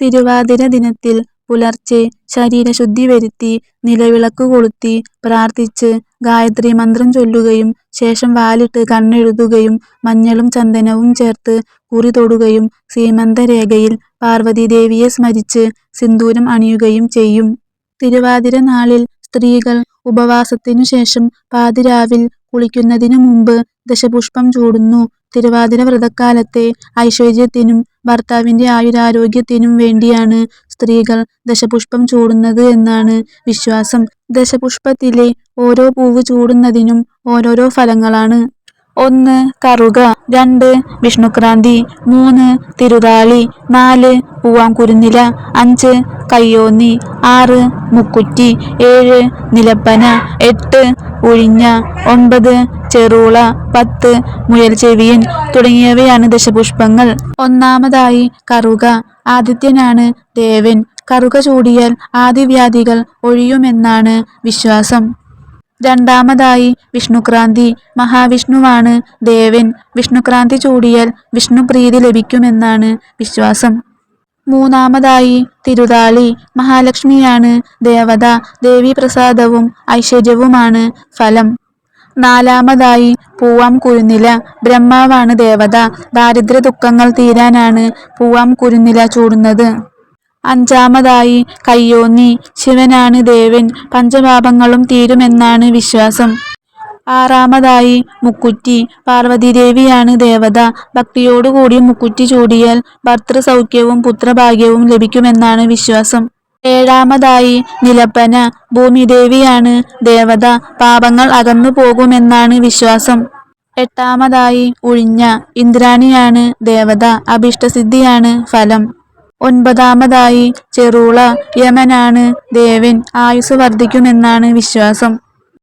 തിരുവാതിര ദിനത്തിൽ പുലർച്ചെ ശരീരശുദ്ധി വരുത്തി നിലവിളക്ക് കൊളുത്തി പ്രാർത്ഥിച്ച് ഗായത്രി മന്ത്രം ചൊല്ലുകയും ശേഷം വാലിട്ട് കണ്ണെഴുതുകയും മഞ്ഞളും ചന്ദനവും ചേർത്ത് കുറി തൊടുകയും സീമന്തരേഖയിൽ പാർവതീദേവിയെ സ്മരിച്ച് സിന്ദൂരം അണിയുകയും ചെയ്യും. തിരുവാതിര നാളിൽ സ്ത്രീകൾ ഉപവാസത്തിനു ശേഷം പാതിരാവിൽ കുളിക്കുന്നതിനു മുമ്പ് ദശപുഷ്പം ചൂടുന്നു. തിരുവാതിര വ്രതക്കാലത്തെ ഐശ്വര്യത്തിനും ഭർത്താവിന്റെ ആയുരാരോഗ്യത്തിനും വേണ്ടിയാണ് സ്ത്രീകൾ ദശപുഷ്പം ചൂടുന്നത് എന്നാണ് വിശ്വാസം. ദശപുഷ്പത്തിലെ ഓരോ പൂവ് ചൂടുന്നതിനും ഓരോരോ ഫലങ്ങളാണ്. ഒന്ന് കറുക. രണ്ട് വിഷ്ണുക്രാന്തി. മൂന്ന് തിരുതാളി. നാല് പൂവാംകുരുന്നില. അഞ്ച് കയ്യോന്നി. ആറ് മുക്കുറ്റി. ഏഴ് നിലപ്പന. എട്ട് ഉഴിഞ്ഞ. ഒൻപത് ചെറുള പത്ത് മുയൽചെവിയൻ തുടങ്ങിയവയാണ് ദശപുഷ്പങ്ങൾ. ഒന്നാമതായി കറുക. ആദിത്യനാണ് ദേവൻ. കറുക ചൂടിയാൽ ആദിവ്യാധികൾ ഒഴിയുമെന്നാണ് വിശ്വാസം. രണ്ടാമതായി വിഷ്ണുക്രാന്തി. മഹാവിഷ്ണുവാണ് ദേവൻ. വിഷ്ണുക്രാന്തി ചൂടിയാൽ വിഷ്ണുപ്രീതി ലഭിക്കുമെന്നാണ് വിശ്വാസം. മൂന്നാമതായി തിരുതാളി. മഹാലക്ഷ്മിയാണ് ദേവത. ദേവീപ്രസാദവും ഐശ്വര്യവുമാണ് ഫലം. നാലാമതായി പൂവാം കുരുന്നില ബ്രഹ്മാവാണ് ദേവത. ദാരിദ്ര്യ ദുഃഖങ്ങൾ തീരാനാണ് പൂവാം കുരുന്നില ചൂടുന്നത്. അഞ്ചാമതായി കയ്യോന്നി. ശിവനാണ് ദേവൻ. പഞ്ചപാപങ്ങളും തീരുമെന്നാണ് വിശ്വാസം. ആറാമതായി മുക്കുറ്റി. പാർവതീദേവിയാണ് ദേവത. ഭക്തിയോടുകൂടി മുക്കുറ്റി ചൂടിയാൽ ഭർത്തൃസൗഖ്യവും പുത്രഭാഗ്യവും ലഭിക്കുമെന്നാണ് വിശ്വാസം. ഏഴാമതായി നിലപ്പന. ഭൂമിദേവിയാണ് ദേവത. പാപങ്ങൾ അകന്നു പോകുമെന്നാണ് വിശ്വാസം. എട്ടാമതായി ഉഴിഞ്ഞ. ഇന്ദ്രാണിയാണ് ദേവത. അഭിഷ്ടസിദ്ധിയാണ് ഫലം. ഒൻപതാമതായി ചെറുള യമനാണ് ദേവൻ. ആയുസ് വർദ്ധിക്കുമെന്നാണ് വിശ്വാസം.